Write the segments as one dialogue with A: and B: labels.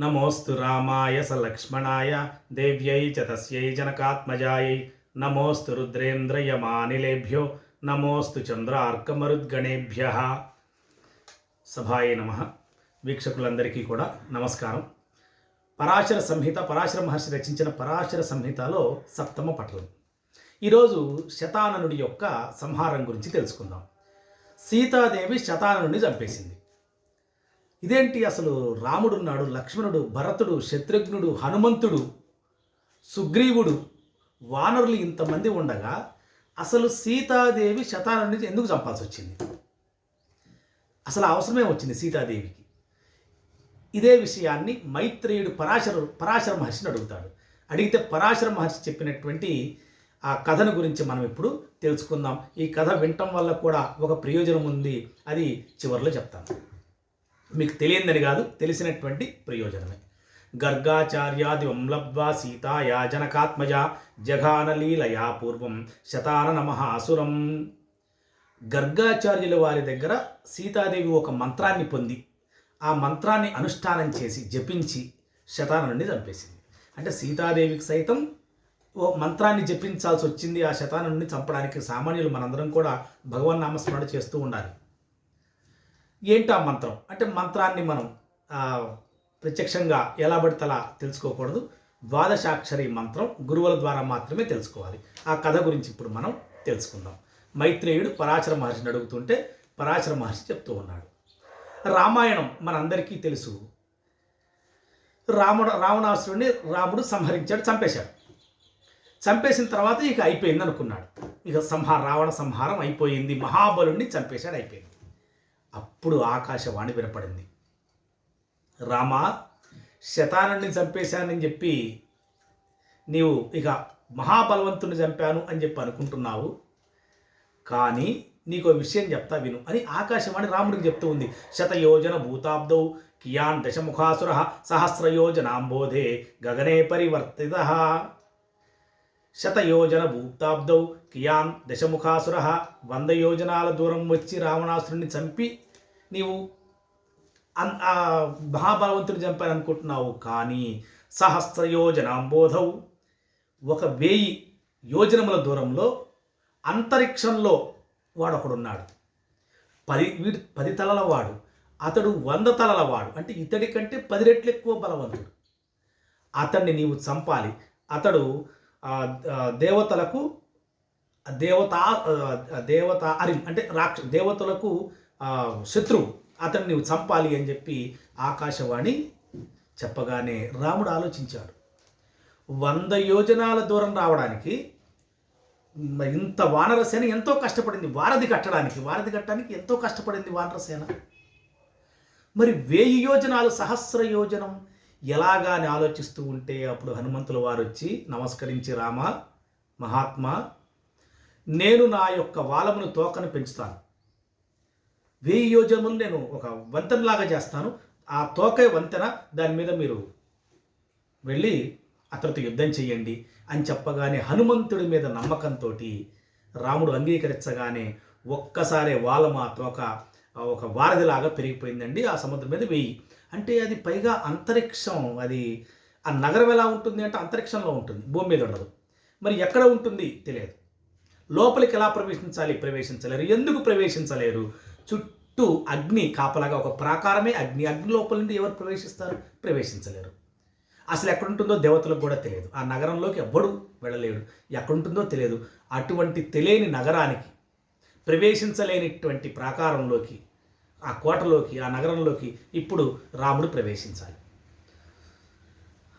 A: నమోస్తు రామాయ స లక్ష్మణాయ దేవ్యై చ తస్యై జనకాత్మజాయై. నమోస్తు రుద్రేంద్రయమానిలేభ్యో నమోస్తు చంద్రార్కమరుద్గణేభ్య. సభాయ నమ. వీక్షకులందరికీ కూడా నమస్కారం. పరాశర సంహిత పరాశర మహర్షి రచించిన పరాశర సంహితలో సప్తమ పటలం ఈరోజు శతాననుడి యొక్క సంహారం గురించి తెలుసుకుందాం. సీతాదేవి శతాననుడిని చంపేసింది. ఇదేంటి అసలు రాముడున్నాడు లక్ష్మణుడు భరతుడు శత్రుఘ్నుడు హనుమంతుడు సుగ్రీవుడు వానరులు ఇంతమంది ఉండగా అసలు సీతాదేవి శతానని ఎందుకు చంపాల్సి వచ్చింది? అసలు అవసరమే వచ్చింది సీతాదేవికి. ఇదే విషయాన్ని మైత్రేయుడు పరాశర పరాశర మహర్షిని అడుగుతాడు. అడిగితే పరాశర మహర్షి చెప్పినటువంటి ఆ కథను గురించి మనం ఇప్పుడు తెలుసుకుందాం. ఈ కథ వినటం వల్ల కూడా ఒక ప్రయోజనం ఉంది అది చివరిలో చెప్తాను. మీకు తెలియందని కాదు తెలిసినటువంటి ప్రయోజనమే. గర్గాచార్యాది వంలబ్వా సీతాయా జనకాత్మజ జఘానలీలయా పూర్వం శతాన నమ అసురం. గర్గాచార్యుల వారి దగ్గర సీతాదేవి ఒక మంత్రాన్ని పొంది ఆ మంత్రాన్ని అనుష్ఠానం చేసి జపించి శతానుడిని చంపేసింది. అంటే సీతాదేవికి సైతం ఓ మంత్రాన్ని జపించాల్సి వచ్చింది ఆ శతానుడిని చంపడానికి సామాన్యులు మనందరం కూడా భగవన్ నామస్మరణ చేస్తూ ఉండాలి. ఏంటి ఆ మంత్రం? అంటే మంత్రాన్ని మనం ప్రత్యక్షంగా ఎలా పడితే అలా తెలుసుకోకూడదు. ద్వాదశాక్షరి మంత్రం గురువుల ద్వారా మాత్రమే తెలుసుకోవాలి. ఆ కథ గురించి ఇప్పుడు మనం తెలుసుకుందాం. మైత్రేయుడు పరాచర మహర్షిని అడుగుతుంటే పరాచర మహర్షి చెప్తూ ఉన్నాడు. రామాయణం మనందరికీ తెలుసు. రాముడు రావణాసురుడిని రాముడు సంహరించాడు చంపేశాడు. చంపేసిన తర్వాత ఇక అయిపోయింది అనుకున్నాడు ఇక సంహార రావణ సంహారం అయిపోయింది. మహాబలుణ్ణి చంపేశాడు అయిపోయింది. అప్పుడు ఆకాశవాణి వినపడింది. రామా శతానుడిని చంపేశానని చెప్పి నీవు ఇక మహాబలవంతుని చంపాను అని చెప్పి అనుకుంటున్నావు. కానీ నీకు విషయం చెప్తా విను అని ఆకాశవాణి రాముడికి చెప్తూ ఉంది. శతయోజన భూతాబ్దౌ కియాన్ దశముఖాసుర సహస్రయోజనాంబోధే గగనే పరివర్తిత. శతయోజన భూప్తాబ్దౌ కియాన్ దశముఖాసుర వంద యోజనాల దూరం వచ్చి రావణాసురుణ్ణి చంపి నీవు అన్ ఆ మహాబలవంతుడు చంపాను అనుకుంటున్నావు కానీ సహస్రయోజనాంబోధౌ ఒక వెయ్యి యోజనముల దూరంలో అంతరిక్షంలో వాడు ఒకడున్నాడు పది వీడు పది తలల వాడు అతడు వంద తలల వాడు అంటే ఇతడి కంటే పది రెట్లు ఎక్కువ బలవంతుడు. అతన్ని నీవు చంపాలి. అతడు దేవతలకు దేవత దేవత అరి అంటే రాక్ష దేవతలకు శత్రువు అతన్ని చంపాలి అని చెప్పి ఆకాశవాణి చెప్పగానే రాముడు ఆలోచించాడు. వంద యోజనాల దూరం రావడానికి ఇంత వానరసేన ఎంతో కష్టపడింది వారధి కట్టడానికి వారధి కట్టడానికి ఎంతో కష్టపడింది వానరసేన మరి వేయి యోజనాలు సహస్ర యోజనం ఎలాగా అని ఆలోచిస్తూ ఉంటే అప్పుడు హనుమంతుల వారు వచ్చి నమస్కరించి రామ మహాత్మా నేను నా యొక్క వాలమును తోకను పెంచుతాను. వెయ్యి యోజములు నేను ఒక వంతెనలాగా చేస్తాను. ఆ తోక వంతెన దాని మీద మీరు వెళ్ళి అతనితో యుద్ధం చేయండి అని చెప్పగానే హనుమంతుడి మీద నమ్మకంతో రాముడు అంగీకరించగానే ఒక్కసారే వాలమ ఆ తోక ఒక వారధిలాగా పెరిగిపోయిందండి. ఆ సముద్రం మీద వెయ్యి అంటే అది పైగా అంతరిక్షం అది ఆ నగరం ఎలా ఉంటుంది అంటే అంతరిక్షంలో ఉంటుంది భూమి మీద ఉండదు. మరి ఎక్కడ ఉంటుంది? తెలియదు. లోపలికి ఎలా ప్రవేశించాలి? ప్రవేశించలేరు. ఎందుకు ప్రవేశించలేరు? చుట్టూ అగ్ని కాపలాగా ఒక ప్రాకారమే అగ్ని. అగ్ని లోపల నుండి ఎవరు ప్రవేశిస్తారు? ప్రవేశించలేరు. అసలు ఎక్కడుంటుందో దేవతలకు కూడా తెలియదు. ఆ నగరంలోకి ఎవ్వడు వెళ్ళలేడు. ఎక్కడుంటుందో తెలియదు. అటువంటి తెలియని నగరానికి ప్రవేశించలేనిటువంటి ప్రాకారంలోకి ఆ కోటలోకి ఆ నగరంలోకి ఇప్పుడు రాముడు ప్రవేశించాలి.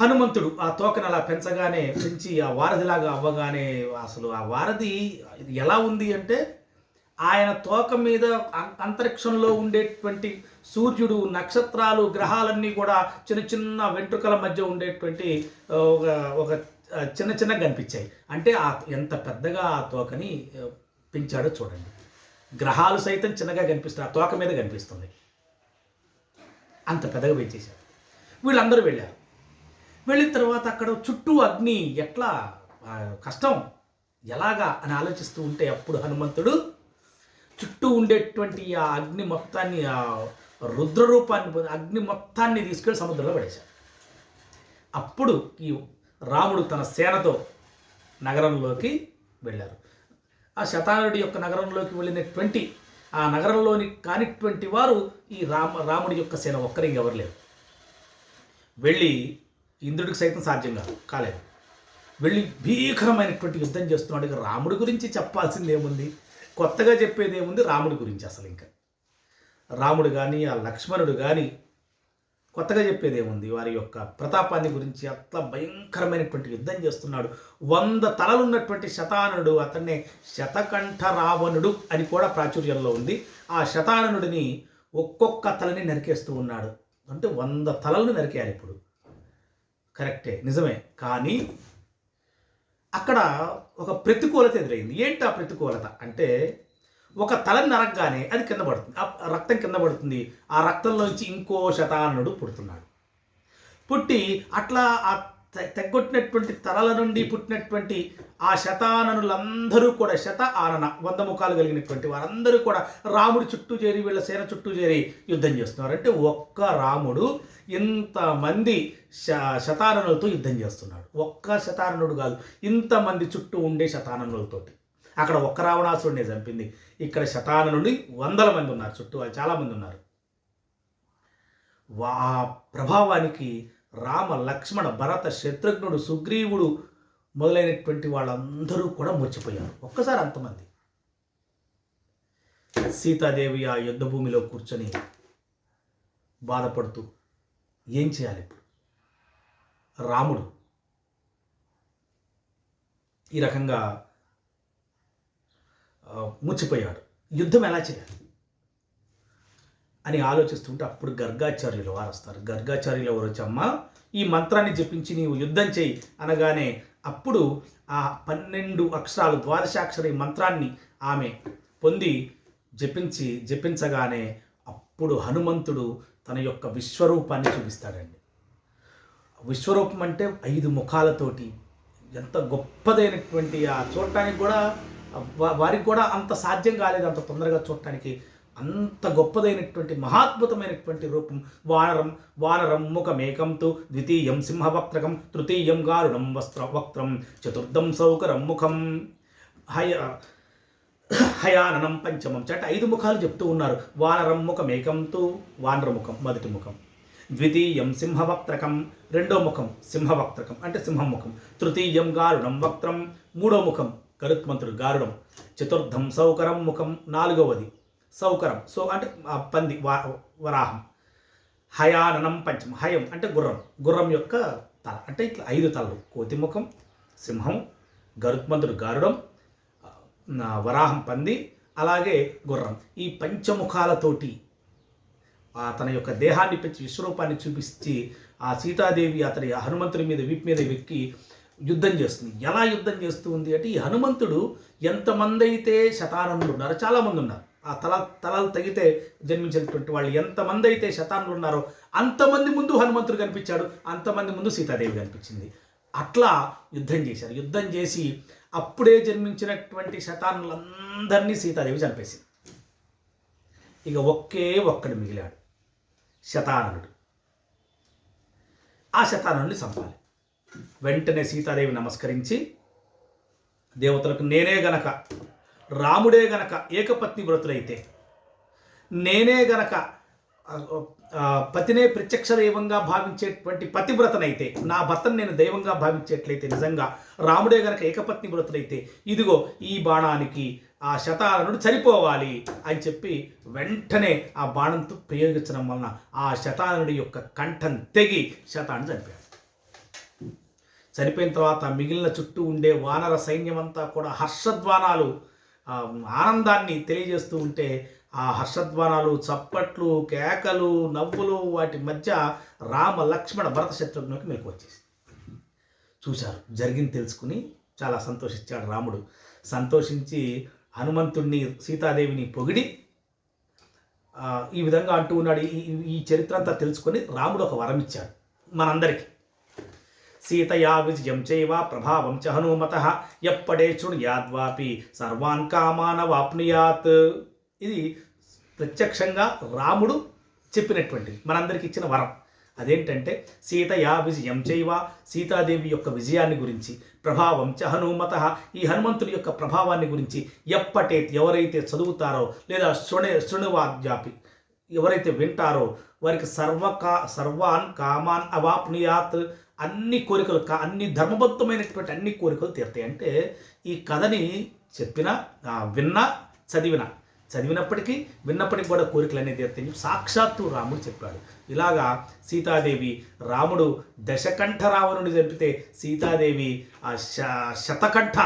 A: హనుమంతుడు ఆ తోకను అలా పెంచగానే పెంచి ఆ వారధిలాగా అవ్వగానే అసలు ఆ వారధి ఎలా ఉంది అంటే ఆయన తోక మీద అం- అంతరిక్షంలో ఉండేటువంటి సూర్యుడు నక్షత్రాలు గ్రహాలన్నీ కూడా చిన్న చిన్న వెంట్రుకల మధ్య ఉండేటువంటి ఒక ఒక చిన్న చిన్న కనిపించాయి. అంటే ఆ ఎంత పెద్దగా ఆ తోకని పెంచాడో చూడండి. గ్రహాలు సైతం చిన్నగా కనిపిస్తున్న ఆ తోక మీద కనిపిస్తుంది. అంత పెద్దగా పెంచేశాడు వీళ్ళందరూ వెళ్ళారు. వెళ్ళిన తర్వాత అక్కడ చుట్టూ అగ్ని ఎట్లా కష్టం ఎలాగా అని ఆలోచిస్తూ ఉంటే అప్పుడు హనుమంతుడు చుట్టూ ఉండేటువంటి ఆ అగ్ని మొత్తాన్ని ఆ రుద్రరూపాన్ని అగ్ని మొత్తాన్ని తీసుకెళ్ళి సముద్రంలో పడేశాడు అప్పుడు ఈ రాముడు తన సేనతో నగరంలోకి వెళ్ళారు. ఆ శతానుడి యొక్క నగరంలోకి వెళ్ళినటువంటి ఆ నగరంలోని కానిటువంటి వారు ఈ రామ రాముడి యొక్క సేన ఒక్కరికి ఎవరు లేరు. వెళ్ళి ఇంద్రుడికి సైతం సాధ్యం కాదు కాలేదు. వెళ్ళి భీకరమైనటువంటి యుద్ధం చేస్తున్నాడు. ఇక రాముడి గురించి చెప్పాల్సింది ఏముంది కొత్తగా చెప్పేది ఏముంది రాముడి గురించి అసలు ఇంకా. రాముడు కానీ ఆ లక్ష్మణుడు కానీ కొత్తగా చెప్పేది ఏముంది వారి యొక్క ప్రతాపాన్ని గురించి అట్లా భయంకరమైనటువంటి యుద్ధం చేస్తున్నాడు. వంద తలలున్నటువంటి శతాననుడు అతన్నే శతకంఠ రావణుడు అని కూడా ప్రాచుర్యంలో ఉంది. ఆ శతాననుడిని ఒక్కొక్క తలని నరికేస్తూ ఉన్నాడు. అంటే వంద తలలను నరికారు ఇప్పుడు. కరెక్టే నిజమే. కానీ అక్కడ ఒక ప్రతికూలత ఎదురైంది. ఏంటి ఆ ప్రతికూలత? అంటే ఒక తలని నరకగానే అది కింద పడుతుంది. ఆ రక్తం కింద పడుతుంది. ఆ రక్తంలోంచి ఇంకో శతానుడు పుడుతున్నాడు. పుట్టి అట్లా ఆ తెగొట్టినటువంటి తలల నుండి పుట్టినటువంటి ఆ శతాననులందరూ కూడా శత ఆనన వంద ముఖాలు కలిగినటువంటి వారందరూ కూడా రాముడి చుట్టూ చేరి వీళ్ళ సేన చుట్టూ చేరి యుద్ధం చేస్తున్నారు అంటే ఒక్క రాముడు ఇంతమంది శ శతాననులతో యుద్ధం చేస్తున్నాడు. ఒక్క శతాననుడు కాదు ఇంతమంది చుట్టూ ఉండే శతాననులతోటి. అక్కడ ఒక్క రావణాసురుడిని చంపింది. ఇక్కడ శతాననుడి వందల మంది ఉన్నారు. చుట్టూ చాలామంది ఉన్నారు. వా ప్రభావానికి రామ లక్ష్మణ భరత శత్రుఘ్నుడు సుగ్రీవుడు మొదలైనటువంటి వాళ్ళందరూ కూడా మర్చిపోయారు. ఒక్కసారి అంతమంది. సీతాదేవి ఆ యుద్ధ భూమిలో కూర్చొని బాధపడుతూ ఏం చేయాలి ఇప్పుడు? రాముడు ఈ రకంగా ముచ్చిపోయాడు యుద్ధం ఎలా చేయాలి? అని ఆలోచిస్తుంటే అప్పుడు గర్గాచార్యులు వారు వస్తారు. గర్గాచార్యులు ఎవరు అమ్మ ఈ మంత్రాన్ని జపించి నీవు యుద్ధం చేయి అనగానే అప్పుడు ఆ పన్నెండు అక్షరాలు ద్వాదశాక్షరి మంత్రాన్ని ఆమె పొంది జపించి జపించగానే అప్పుడు హనుమంతుడు తన యొక్క విశ్వరూపాన్ని చూపిస్తాడండి. విశ్వరూపం అంటే ఐదు ముఖాలతోటి ఎంత గొప్పదైనటువంటి ఆ చూడటానికి కూడా వారికి కూడా అంత సాధ్యం కాలేదు అంత తొందరగా చూడటానికి. అంత గొప్పదైనటువంటి మహాద్భుతమైనటువంటి రూపం. వానరం వానరం ముఖమేకంతు ద్వితీయం సింహవక్త్రకం తృతీయం గారుణం వస్త్ర వక్త్రం చతుర్థం సౌకరం ముఖం హయ హయాననం పంచమం అంటే ఐదు ముఖాలు చెప్తూ ఉన్నారు. వానరం ముఖమేకంతు వానరముఖం మొదటి ముఖం. ద్వితీయం సింహవక్త్రకం రెండో ముఖం సింహవక్త్రకం అంటే సింహముఖం తృతీయం గారుణం వక్త్రం మూడో ముఖం గరుత్మంతుడు గారుడం. చతుర్థం సౌకరం ముఖం నాలుగవది సౌకరం. సో అంటే పంది వరాహం. హయాననం పంచం హయం అంటే గుర్రం. గుర్రం యొక్క తల. అంటే ఇట్లా ఐదు తలలు. కోతి ముఖం సింహం గరుత్మంతుడు గారుడం వరాహం పంది అలాగే గుర్రం. ఈ పంచముఖాలతోటి తన యొక్క దేహాన్ని పెంచి విశ్వరూపాన్ని చూపించి ఆ సీతాదేవి అతడి హనుమంతుడి మీద వీపు మీద వెక్కి యుద్ధం చేస్తుంది. ఎలా యుద్ధం చేస్తూ ఉంది అంటే ఈ హనుమంతుడు ఎంతమంది అయితే శతానందులు ఉన్నారో చాలామంది ఉన్నారు. ఆ తల తలలు తగితే జన్మించినటువంటి వాళ్ళు ఎంతమంది అయితే శతానులు ఉన్నారో అంతమంది ముందు హనుమంతుడు కనిపించాడు అంతమంది ముందు సీతాదేవి కనిపించింది. అట్లా యుద్ధం చేశారు. యుద్ధం చేసి అప్పుడే జన్మించినటువంటి శతానులందరినీ సీతాదేవి చంపేసింది. ఇక ఒకే ఒక్కడు మిగిలాడు. శతానుడు. ఆ శతానుడిని చంపాలి. వెంటనే సీతాదేవి నమస్కరించి దేవతలకు నేనే గనక రాముడే గనక ఏకపత్ని వ్రతులైతే నేనే గనక పతినే ప్రత్యక్ష దైవంగా భావించేటువంటి పతివ్రతనైతే నా భర్తను నేను దైవంగా భావించేట్లయితే నిజంగా రాముడే గనక ఏకపత్ని వ్రతులైతే ఇదిగో ఈ బాణానికి ఆ శతాననుడు చనిపోవాలి అని చెప్పి వెంటనే ఆ బాణంతో ప్రయోగించడం వలన ఆ శతానుడి యొక్క కంఠం తెగి శతాను చనిపోయాడు చనిపోయిన తర్వాత మిగిలిన చుట్టూ ఉండే వానర సైన్యం అంతా కూడా హర్షధ్వానాలు ఆనందాన్ని తెలియజేస్తూ ఉంటే ఆ హర్షధ్వానాలు చప్పట్లు కేకలు నవ్వులు వాటి మధ్య రామ లక్ష్మణ భరత శత్రుఘ్నకి మెలకు వచ్చేసి చూశారు జరిగింది తెలుసుకుని చాలా సంతోషించాడు రాముడు. సంతోషించి హనుమంతుణ్ణి సీతాదేవిని పొగిడి ఈ విధంగా అంటూ ఉన్నాడు. ఈ- ఈ- ఈ చరిత్ర అంతా తెలుసుకొని రాముడు ఒక వరం ఇచ్చాడు మనందరికీ. సీతయా విజయం చైవ ప్రభావం చ హనుమత. ఎప్పడే శృణుయాద్వాపి సర్వాన్ కామానవాప్నుయాత్ ఇది ప్రత్యక్షంగా రాముడు చెప్పినటువంటిది మనందరికి ఇచ్చిన వరం. అదేంటంటే సీతయా విజయం చైవ సీతాదేవి యొక్క విజయాన్ని గురించి ప్రభావం చ హనుమత. ఈ హనుమంతుడి యొక్క ప్రభావాన్ని గురించి ఎప్పటే ఎవరైతే చదువుతారో లేదా శృణే శృణువాద్యాపి ఎవరైతే వింటారో వారికి సర్వకా సర్వాన్ కామాన్ అవాప్నుయాత్. అన్ని కోరికలు అన్ని ధర్మబద్ధమైనటువంటి అన్ని కోరికలు తీరుతాయి. అంటే ఈ కథని చెప్పిన విన్నా చదివిన. చదివినప్పటికీ విన్నప్పటికీ కూడా కోరికలు అనేది తీరుతాయి. సాక్షాత్తు రాముడు చెప్పాడు. ఇలాగా సీతాదేవి రాముడు దశకంఠ రావణుడు చంపితే సీతాదేవి ఆ శ శతకంఠ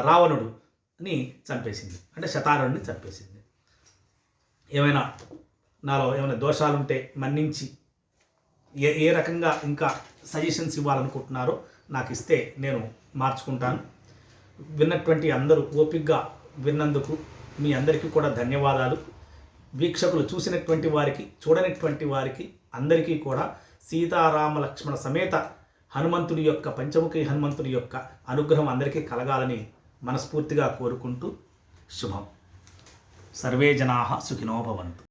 A: రావణుడు అని చంపేసింది. అంటే శతారణుడిని చంపేసింది. ఏమైనా నాలో ఏమైనా దోషాలుంటే మన్నించి ఏ ఏ రకంగా ఇంకా సజెషన్స్ ఇవ్వాలనుకుంటున్నారో నాకు ఇస్తే నేను మార్చుకుంటాను. విన్నటువంటి అందరూ ఓపికగా విన్నందుకు మీ అందరికీ కూడా ధన్యవాదాలు. వీక్షకులు చూసినటువంటి వారికి చూడనటువంటి వారికి అందరికీ కూడా సీతారామ లక్ష్మణ సమేత హనుమంతుడి యొక్క పంచముఖి హనుమంతుడి యొక్క అనుగ్రహం అందరికీ కలగాలని మనస్ఫూర్తిగా కోరుకుంటూ శుభం. సర్వే జనా సుఖినో భవంతు.